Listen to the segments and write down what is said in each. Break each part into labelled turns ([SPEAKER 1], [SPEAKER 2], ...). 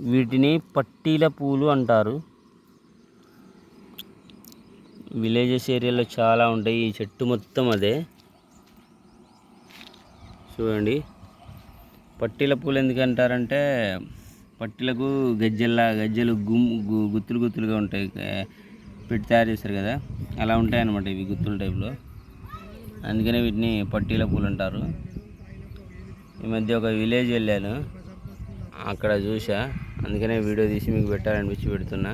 [SPEAKER 1] వీటిని పట్టీల పూలు అంటారు. విలేజెస్ ఏరియాలో చాలా ఉంటాయి. ఈ చెట్టు మొత్తం అదే. చూడండి. పట్టీల పూలు ఎందుకు అంటారంటే పట్టీలకు గజ్జెల్లా గజ్జెలు గుమ్ గు- గుత్తులు గుత్తులుగా ఉంటాయి. పెట్టి తయారు చేస్తారు కదా. అలా ఉంటాయి అన్నమాట ఇవి గుత్తుల టైప్లో. అందుకనే వీటిని పట్టీల పూలు అంటారు. ఈ మధ్య ఒక విలేజ్ వెళ్ళాను. అక్కడ చూసా అందుకనే వీడియో తీసి మీకు పెట్టాలనిపించి పెడుతున్నా.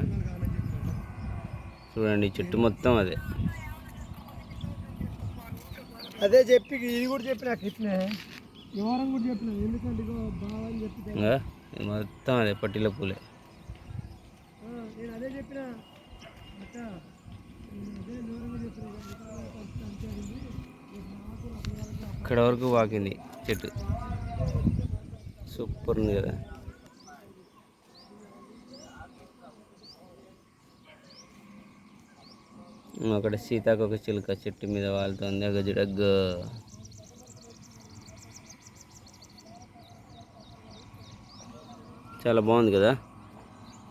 [SPEAKER 1] చూడండి చెట్టు మొత్తం అదే.
[SPEAKER 2] అదే చెప్పి ఇది కూడా చెప్పిన ఇట్నే వివరం కూడా చెప్పిన ఎందుకంటే ఇగో బాగా అని చెప్పి
[SPEAKER 1] ఇంకా ఇది మొత్తం అదే పట్టీల పూలే.
[SPEAKER 2] నేను అదే చెప్పిన.
[SPEAKER 1] ఇక్కడ వరకు వాకింది చెట్టు. సూపర్ ఉంది కదా. అక్కడ సీతాకొక చిలుక చెట్టు మీద వాళ్తుంది జిడగ్ చాలా బాగుంది కదా?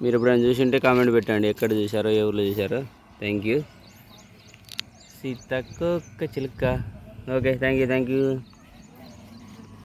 [SPEAKER 1] మీరు ఎప్పుడైనా చూసింటే కామెంట్ పెట్టండి ఎక్కడ చూసారో ఏ ఊర్లో చూసారో థ్యాంక్ యూ సీతాకొక చిలుక. Okay thank you thank you